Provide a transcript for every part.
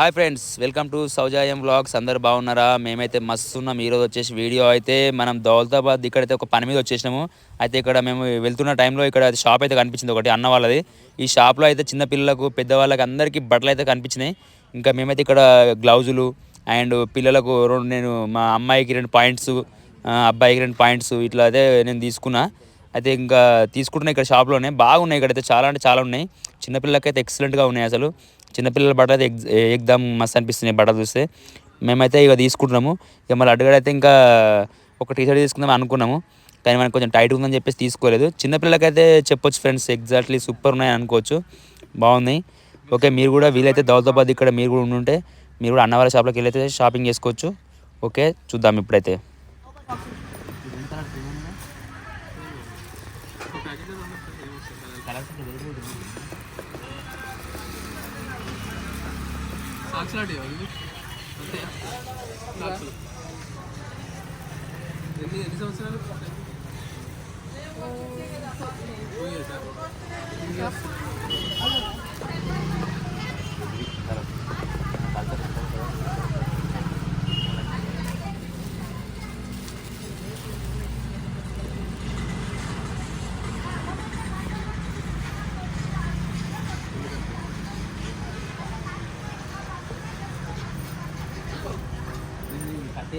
Hi friends welcome to Soujayam vlogs. అందరు బాగున్నారా? మేమైతే మస్తు ఉన్నాం. ఈరోజు వచ్చేసి వీడియో అయితే మనం దౌలతాబాద్ ఇక్కడైతే ఒక పని మీద వచ్చేసినాము. అయితే ఇక్కడ మేము వెళ్తున్న టైంలో ఇక్కడ షాప్ అయితే కనిపించింది ఒకటి అన్న వాళ్ళది. ఈ షాప్లో అయితే చిన్న పిల్లలకు పెద్దవాళ్ళకి అందరికీ బట్టలు అయితే కనిపించినాయి. ఇంకా మేమైతే ఇక్కడ గ్లౌజులు అండ్ పిల్లలకు రెండు నేను మా అమ్మాయికి రెండు పాయింట్స్ అబ్బాయికి రెండు పాయింట్స్ ఇట్లా అయితే నేను తీసుకున్నా. అయితే ఇంకా తీసుకుంటున్నాయి ఇక్కడ షాప్లోనే. బాగున్నాయి ఇక్కడైతే. చాలా అంటే చాలా ఉన్నాయి. చిన్నపిల్లలకైతే ఎక్సలెంట్గా ఉన్నాయి అసలు. చిన్నపిల్లల బట్టలు అయితే ఎగ్ ఎగ్దాం మస్తు అనిపిస్తున్నాయి బట్టలు చూస్తే. మేమైతే ఇక తీసుకుంటున్నాము. ఇక మళ్ళీ అడుగడైతే ఇంకా ఒక టీ షర్ట్ తీసుకుందాం అనుకున్నాము. కానీ మనకు కొంచెం టైట్ ఉందని చెప్పేసి తీసుకోలేదు. చిన్నపిల్లలకైతే చెప్పొచ్చు ఫ్రెండ్స్ ఎగ్జాక్ట్లీ సూపర్ ఉన్నాయి అనుకోవచ్చు. బాగున్నాయి. ఓకే మీరు కూడా వీలైతే దౌలతాబాద్ ఇక్కడ మీరు కూడా ఉండుంటే మీరు కూడా అన్నవరం షాప్లోకి వెళ్ళైతే షాపింగ్ చేసుకోవచ్చు. ఓకే చూద్దాం ఇప్పుడైతే. సాక్స్ లాంటివి ఇవి అంతే సాక్సులు ఎన్ని ఎన్ని సంవత్సరాలు Two years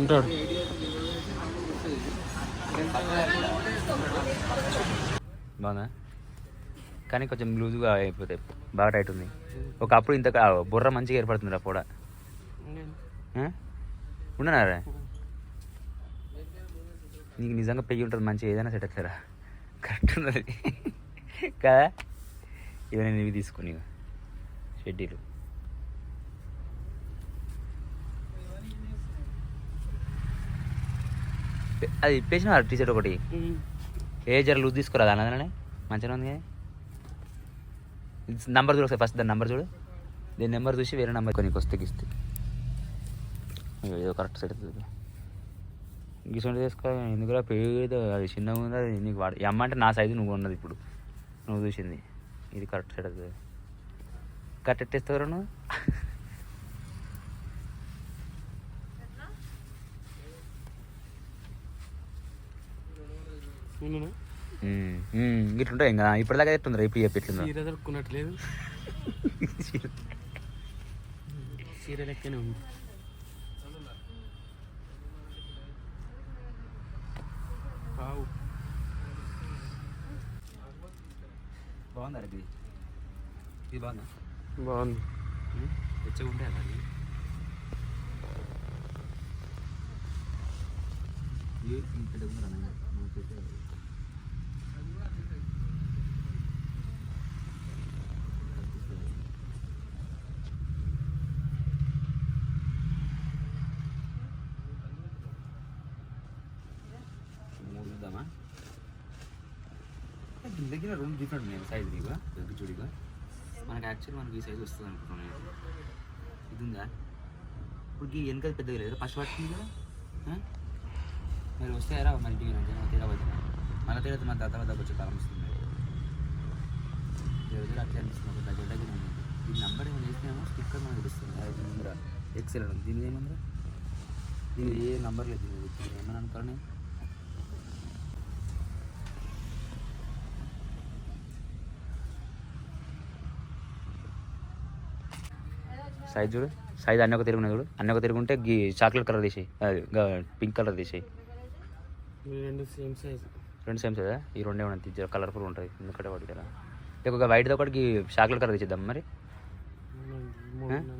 ఉంటాడు. బాగుందా? కానీ కొంచెం లూజ్గా అయిపోతాయి. బాగా టైట్ ఉంది. ఒకప్పుడు ఇంత బుర్ర మంచిగా ఏర్పడుతుంది పొడ. ఉండనారా? నీకు నిజంగా పెయ్యి ఉంటుంది మంచిగా ఏదైనా సెట్ అవుతారా కరెక్ట్ ఉన్నది. కదా? ఇవి నేను ఇవి తీసుకుని షెడ్యూలు. అది ఇప్పేసిన టీ షర్ట్ ఒకటి. ఏ జర లూజ్ తీసుకురా దాని మంచిగా ఉంది నంబర్ చూడు ఒకసారి ఫస్ట్ దాని నెంబర్ చూడు. దీని నెంబర్ చూసి వేరే నెంబర్ కొన్ని వస్తే ఇస్తే అయ్యో, ఏదో కరెక్ట్ సెట్ అవుతుంది గిసొంటి తీసుకో ఎందుకురా పేద అది చిన్నగా ఉంది అది నీకు వాడు ఈ అమ్మ అంటే నా సైజు నువ్వు ఉన్నది ఇప్పుడు. నువ్వు చూసింది. ఇది కరెక్ట్ సెట్ అవుతుంది కరెక్ట్ ఎట్టేస్తావు నువ్వు? ఇట్లుంటాయి ఇంకా. ఇప్పటిదాకా ఎట్లుందిరా ఇప్పుడు చెప్పి ఎట్లుందా? చీర దొరుకున్నట్లేదు చీర లెక్కనే ఉంది. బాగుందా ఇది ఇది బాగుందా? బాగుంది. వెచ్చగా ఉంటాయి అది ఏ ఇంత డబ్బు రా నాయనా. నువ్వు పెట్టే అది. మూడు చూద్దామా దీని దగ్గర రెండు డిఫరెంట్ ఉన్నాయి. సైజ్ ఇక దగ్గర చూడిగా మనకి యాక్చువల్ మనకి ఈ సైజ్ వస్తుంది అనుకుంటున్నాను ఇది ఉందా? ఇప్పుడు ఈ వెనక పెద్దగా లేదు. ఫస్ట్ పట్టింది కదా? మీరు వస్తే రా మరి ఇంటికి తేడా పోతున్నా మళ్ళీ తేడా మన తాత దగ్గర వచ్చే కాలం వస్తుంది ఈ అట్లా అనిపిస్తుంది. దగ్గర దగ్గర ఉంది. ఈ నెంబర్ ఏమైనా వేసినామో స్టిక్కర్ మనకు తెలుస్తుంది. అది ముందర ఎక్సెల్ దీని ఏమందరా దీని ఏ నంబర్ లేదు. దీని ఏమని అనుకోని సైజ్ చూడు. సైజ్ అన్ని ఒక తిరుగున్నాయి చూడు. అన్ని ఒక తిరుగుంటే గీ చాక్లెట్ కలర్ తీసేయి. అది పింక్ కలర్ తీసేయి. రెండు సేమ్ సైజ్. రెండు సేమ్ సైజా? ఈ రెండే ఉన్నాయి కలర్ఫుల్ ఉంటుంది ఎందుకంటే వాటి కదా లేక ఒక వైట్ది ఒకటికి చాక్లెట్ కలర్ తీసేద్దాం మరి?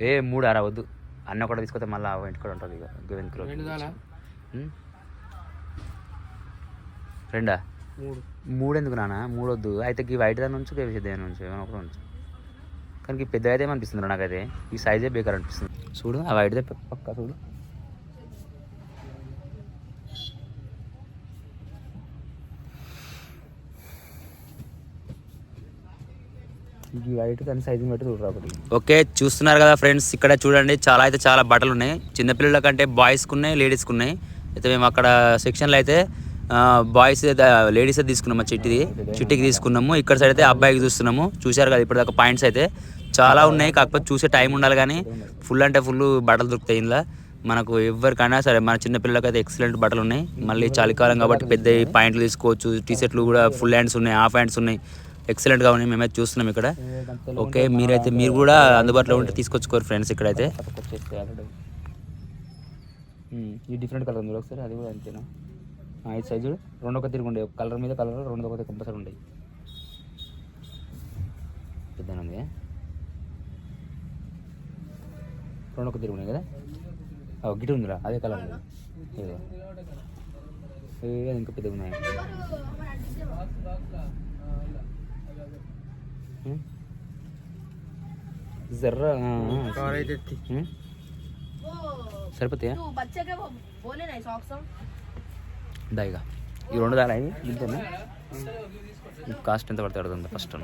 ఏ మూడు అరా వద్దు. అన్న ఒకటి తీసుకొస్తే మళ్ళీ ఇంటి కూడా ఉంటుంది ఇక. గోవింద్ కిలో రెండు మూడు. ఎందుకు నాన్న? మూడు వద్దు అయితే ఈ వైట్ దాని నుంచి వేసేది దాని నుంచి ఏమైనా ఒకటి నుంచి కానీ పెద్ద అయితే అనిపిస్తుంది నాకైతే. ఈ సైజే బేకార్ అనిపిస్తుంది. చూడు ఆ వైట్దే పక్క చూడు. ఈ వైట్ దాని సైజు బట్టి చూడరా ఒకటి ఓకే చూస్తున్నారు కదా ఫ్రెండ్స్ ఇక్కడ చూడండి చాలా అయితే చాలా బట్టలు ఉన్నాయి చిన్నపిల్లల కంటే బాయ్స్కి ఉన్నాయి లేడీస్కి ఉన్నాయి అయితే మేము అక్కడ సెక్షన్లో అయితే బాయ్స్ లేడీస్ తీసుకున్నాము చిట్టిది. చిట్టికి తీసుకున్నాము. ఇక్కడ సైడ్ అయితే అబ్బాయికి చూస్తున్నాము. చూశారు కదా ఇప్పటిదాకా పాయింట్స్ అయితే. చాలా ఉన్నాయి కాకపోతే చూసే టైం ఉండాలి కానీ ఫుల్ అంటే ఫుల్ బట్టలు దొరుకుతాయి ఇందులో. మనకు ఎవరికైనా సరే మన చిన్న పిల్లలకి అయితే ఎక్సలెంట్ బట్టలు ఉన్నాయి. మళ్ళీ చలికాలం కాబట్టి పెద్ద పాయింట్లు తీసుకోవచ్చు. టీ షర్ట్లు కూడా ఫుల్ హ్యాండ్స్ ఉన్నాయి హాఫ్ హ్యాండ్స్ ఉన్నాయి. ఎక్సలెంట్గా ఉన్నాయి మేమైతే చూస్తున్నాం ఇక్కడ. ఓకే మీరైతే మీరు కూడా అందుబాటులో ఉంటే తీసుకొచ్చుకోరు ఫ్రెండ్స్ ఇక్కడైతే. ఈ డిఫరెంట్ కలర్ ఉంది ఒకసారి అది కూడా అంతేనా? ఆ, ఈ సైజు రెండు ఒక తిరిగి ఉండే కలర్ మీద కలర్ రెండు ఒక కంపల్సరీ ఉండేవి పెద్దగా ఉంది. రెండు ఒక తిరిగి ఉన్నాయి కదా? ఆ, గిటి ఉందిరా. అదే కలర్ ఉంది. ఇంకా పెద్దగా ఉన్నాయి? జర్ర? సరిపోతాయా? దాయిగా ఈ రెండు దాని అవి ఇంతేనా కాస్ట్ ఎంత పడుతుంది అడుగుతుంది ఫస్ట్